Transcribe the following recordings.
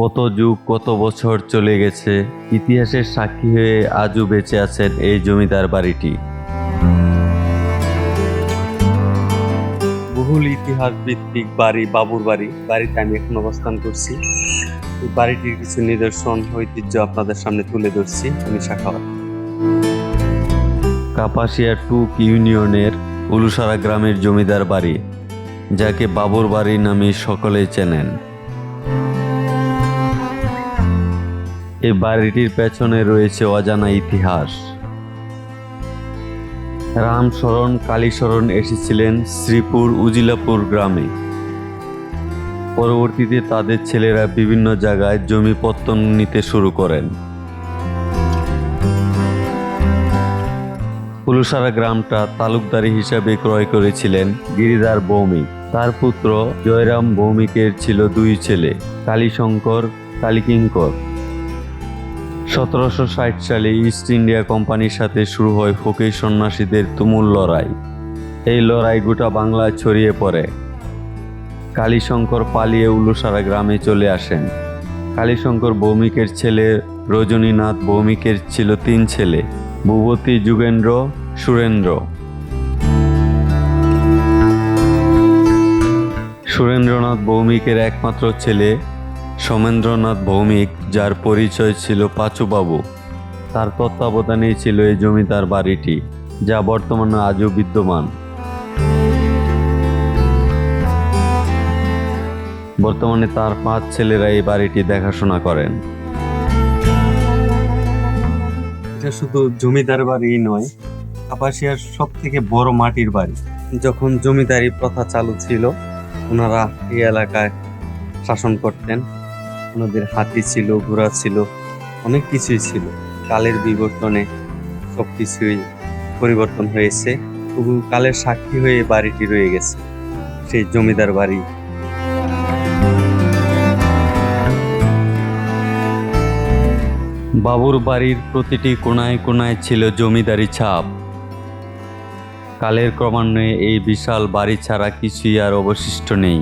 কত যুগ, কত বছর চলে গেছে, ইতিহাসের সাক্ষী হয়ে আজও বেঁচে আছেন এই জমিদার বাড়িটি। বহুল ইতিহাস ভিত্তিক বাড়ি, বাবুর বাড়ি, বাড়িতে আমি এখন অবস্থান করছি। বাড়িটির কিছু নিদর্শন, ঐতিহ্য আপনাদের সামনে তুলে ধরছি, আমি শাখাওয়াত। কাপাসিয়া টুক ইউনিয়নের উলুসারা গ্রামের জমিদার বাড়ি, যাকে বাবুর বাড়ি নামে সকলেই চেনেন। এই বাড়িটির পেছনে রয়েছে অজানা ইতিহাস। রামশরণ, কালীশরণ এসেছিলেন শ্রীপুর উজিলাপুর গ্রামে। পরবর্তীতে তাদের ছেলেরা বিভিন্ন জায়গায় জমি পত্তন নিতে শুরু করেন। পুলুসারা গ্রামটা তালুকদারি হিসাবে ক্রয় করেছিলেন গিরিধার ভৌমিক তার পুত্র জয়রাম ভৌমিকের ছিল দুই ছেলে, কালীশঙ্কর, কালীকিঙ্কর। সতেরোশো ষাট সালে ইস্ট ইন্ডিয়া কোম্পানির সাথে শুরু হয় ফকির সন্ন্যাসীদের তুমুল লড়াই। এই লড়াই গোটা বাংলায় ছড়িয়ে পড়ে। কালীশঙ্কর পালিয়ে উলুসারা গ্রামে চলে আসেন। কালীশঙ্কর ভৌমিকের ছেলে রজনীনাথ ভৌমিকের ছিল তিন ছেলে ভূবতী যুগেন্দ্র, সুরেন্দ্র। সুরেন্দ্রনাথ ভৌমিকের একমাত্র ছেলে সোমেন্দ্রনাথ ভৌমিক, যার পরিচয় ছিল পাচুবাবু। তার তত্ত্বাবধানেই ছিল এই জমিদার বাড়িটি, যা বর্তমানে আজও বিদ্যমান। বর্তমানে তার পাঁচ ছেলেরা এই বাড়িটি দেখাশোনা করেন। এটা শুধু জমিদার বাড়ি নয় কাপাসিয়ার সব থেকে বড় মাটির বাড়ি। যখন জমিদারি প্রথা চালু ছিল, ওনারা এই এলাকায় শাসন করতেন। ওনাদের হাতি ছিল, ঘোড়া ছিল, অনেক কিছুই ছিল। কালের বিবর্তনে সব কিছুই পরিবর্তন হয়েছে। তবু কালের সাক্ষী হয়ে বাড়িটি রয়ে গেছে, সেই জমিদার বাড়ি। বাবুর বাড়ির প্রতিটি কোনায় কোনায় ছিল জমিদারি ছাপ। কালের ক্রমান্বয়ে এই বিশাল বাড়ি ছাড়া কিছুই আর অবশিষ্ট নেই।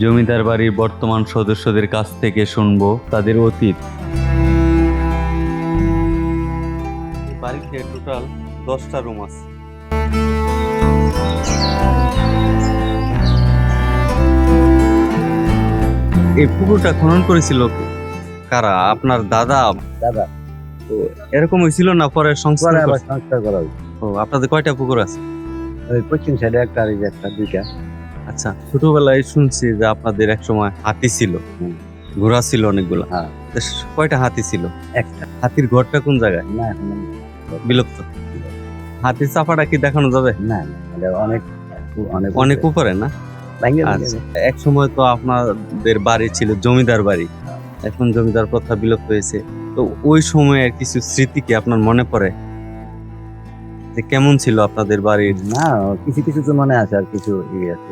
জমিদার বাড়ির বর্তমান সদস্যদের কাছ থেকে শুনব তাদের অতীত। বাড়িতে টোটাল দশটা রুম আছে। এই পুকুরটা খনন করেছিল কারা? আপনার দাদা? দাদা। তো এরকম হয়েছিল না পরে সংস্কার? সংস্কার করা ও আপনাদের কয়টা পুকুর আছে? ওই পশ্চিম সাইডে একটা আর একটা দুইটা। আচ্ছা। ছোটবেলায় শুনছি যে আপনাদের এক সময় হাতি ছিল। ঘোড়া ছিল অনেকগুলো। হ্যাঁ। কয়টা হাতি ছিল? একটা। হাতির ঘরটা কোন জায়গায়? না এখন বিলুপ্ত। হাতির চাপাটা কি দেখানো যাবে? না অনেক অনেক অনেক উপরে না? আচ্ছা। এক সময় তো আপনাদের বাড়ি ছিল জমিদার বাড়ি। এখন জমিদার প্রথা বিলুপ্ত হয়েছে। তো ওই সময়ের কিছু স্মৃতি কি আপনার মনে পড়ে? যে কেমন ছিল আপনাদের বাড়ির? না কিছু কিছু তো মনে আছে আর কিছু ইয়ে আছে।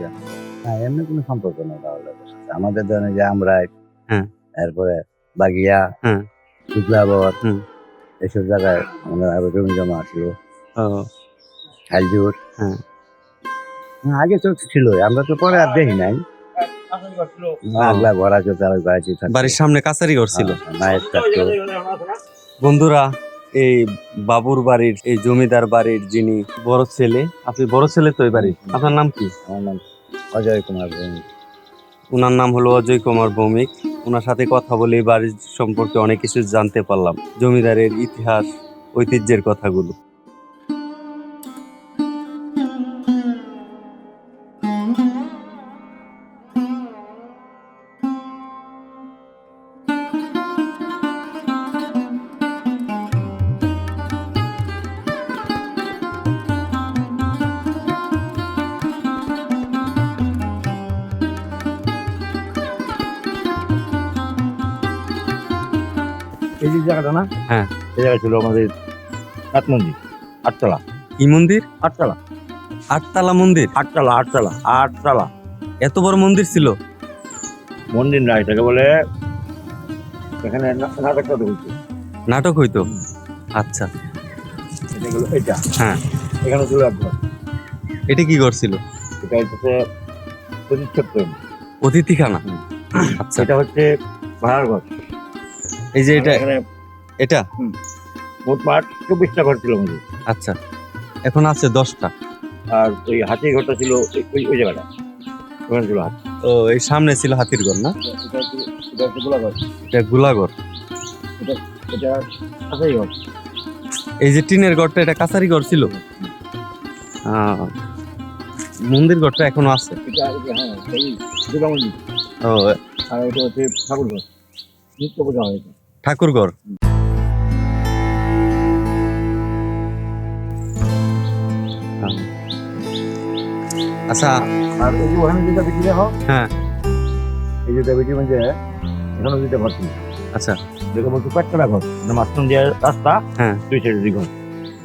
না এমনি কোনো সম্পর্ক নেই তাহলে আমাদের ধরেন যে আমরা হ্যাঁ। এরপরে বাগিয়া হ্যাঁ। শুক্লাবর। এসব জায়গায় আমাদের আরও জমি জমা আসলো। ও, হ্যাঁ। হ্যাঁ, আগে তো ছিল আমরা তো পরে আর দেখি নাই। আগলা বাড়ির সামনে কাছারি ঘর ছিল। মায়ের বন্ধুরা এই বাবুর বাড়ির এই জমিদার বাড়ির যিনি বড় ছেলে আপনি বড় ছেলে তো এই বাড়ির আপনার নাম কি? আমার নাম অজয় কুমার ভৌমিক। ওনার নাম হলো অজয় কুমার ভৌমিক। ওনার সাথে কথা বলে এই বাড়ির সম্পর্কে অনেক কিছু জানতে পারলাম। জমিদারের ইতিহাস ঐতিহ্যের কথাগুলো। এই যে জায়গাটা না হ্যাঁ। এই জায়গা ছিল আমাদের নাট মন্দির আটতলা। কি মন্দির? আটতলা। আটতলা মন্দির? আটতলা আটতলা আটতলা। এত বড় মন্দির ছিল? মন্দির না এটাকে বলে এখানে না- নাটকটা হচ্ছে নাটক হইতো? আচ্ছা। এটা হ্যাঁ। এখানে ছিল একবার এটা কি করছিল? এটা হচ্ছে প্রতিচ্ছক অতিথিখানা। আচ্ছা। এটা হচ্ছে ভাড়ার ঘর। এই যে এটা এখানে এটা? মোটমাট চব্বিশটা ঘর ছিল আমাদের। আচ্ছা। এখন আছে দশটা। আর ওই হাতির ঘরটা ছিল ওই- ওই জায়গাটা। ওখানে ছিল হাতি। ও এই সামনে ছিল হাতির ঘর না? এটা হচ্ছে এটা হচ্ছে গোলাঘর। এটা গুলাঘর। এটা হাতির ঘর। এই যে টিনের ঘরটা এটা কাছারি ঘর ছিল? আহ, মন্দির ঘরটা এখনও আছে? এটা এটা হ্যাঁ এই দুর্গা মন্দির ও আর এটা হচ্ছে ঠাকুর ঘর। নিত্য পূজা হয় এটা। ঠাকুর ঘর আচ্ছা আর এই যে ওখানে যেটা বেশি দেখো হ্যাঁ। এই যেটা বেশি মানে এখানে যেটা ঘর ছিল আচ্ছা। দেখো বলতে পেটকাটা ঘর। মানে মাঝখান দিয়ে রাস্তা হ্যাঁ। দুই সাইডে দুই ঘর।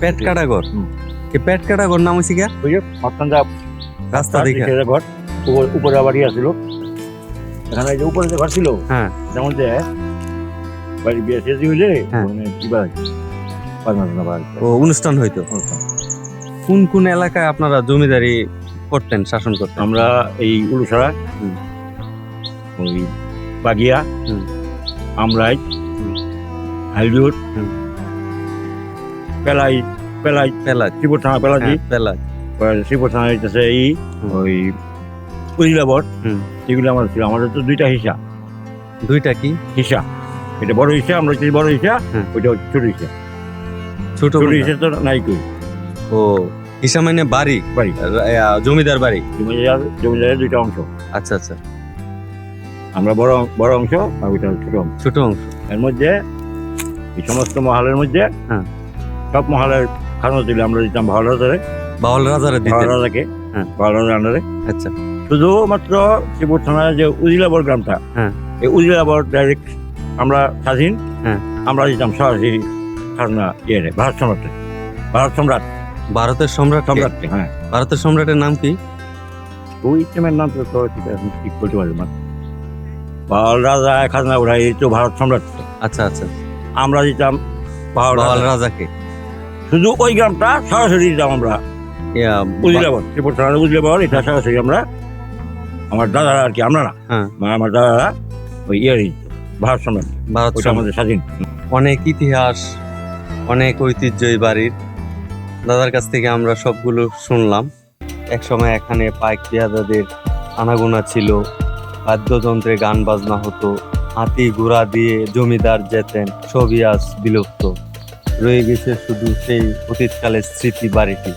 পেট কাটা ঘর? হুম। কি পেট কাটা ঘর নাম হয়েছে গিয়া ওই যে মাঝখান দিয়ে রাস্তা দুই দেখে সাইডে ঘর উপর- উপরে বাড়ি আসছিল এখানে এই যে উপরে যে ঘর ছিল হ্যাঁ। যেমন যে বাড়ি বিয়ে শেষ হইলে হ্যাঁ। মানে কি বার ও অনুষ্ঠান হইতো কোন কোন এলাকায় আপনারা জমিদারি করতেন শাসন করতেন আমরা এই উলুসারা হুম। ওই বাগিয়া হুম। আমরাই হুম। পেলাই পেলাই পেলাজ শিবর থানা পেলাজি হ্যাঁ, পেলাজ শিবর থানা হইতেছে এই হুম। ওই হুম। এগুলো আমাদের ছিল আমাদের তো দুইটা হিসা দুইটা কি হিসা এটা বড় হিসা আমরা হচ্ছে বড় হিসা। ওইটা হচ্ছে ছোট হিসা। ছোট ছোট? হিসা তো নাই কই ও হিসাব মানে বাড়ি? বাড়ি। জমিদার বাড়ি? জমিদার জমিদারের দুইটা অংশ। আচ্ছা আচ্ছা। আমরা বড় বড় অংশ আর ওইটা ছোট অংশ। ছোট অংশ। এর মধ্যে এই সমস্ত মহালের মধ্যে হ্যাঁ। সব মহালের খাজনা দিলে আমরা দিতাম ভালো রাজারে। বাউল রাজারা ভালো দিতেন রাজাকে হ্যাঁ। ভালো রাজার আন্ডারে। আচ্ছা। শুধুমাত্র শিবপুর থানার যে উজিলাবর গ্রামটা হ্যাঁ। এই উজিলাবর ডাইরেক্ট আমরা স্বাধীন হ্যাঁ। আমরা দিতাম সরাসরি খাজনা ইয়ে ভারত সম্রাট। ভারত সম্রাট। ভারতের সম্রাট? সম্রাট হ্যাঁ। ভারতের সম্রাটের নাম কি? ওই ইসলামের নাম তো ঠিক বলতে পারব না। বাল রাজা খাজনা উঠাই তো ভারত সম্রাট আচ্ছা আচ্ছা। আমরা দিতাম বাউল বাউল রাজাকে শুধু ওই গ্রামটা সরাসরি দিতাম আমরা। ইয়া, বুঝলাম ত্রিপুর থানা পাওয়ার এটা সরাসরি আমরা আমার দাদারা আর কি আমরা না। হ্যাঁ। আমার দাদারা ওই ইয়ারই ভারত সম্রাট। ভারত। আমাদের স্বাধীন। অনেক ইতিহাস অনেক ঐতিহ্য এই বাড়ির দাদার কাছ থেকে আমরা সবগুলো শুনলাম। একসময় এখানে পাইক পেয়াদাদের আনাগোনা ছিল। বাদ্যযন্ত্রে গান বাজনা হতো। হাতি ঘোড়া দিয়ে জমিদার যেতেন। সবই আজ বিলুপ্ত। রয়ে গেছে শুধু সেই অতীতকালের স্মৃতি বাড়িটি।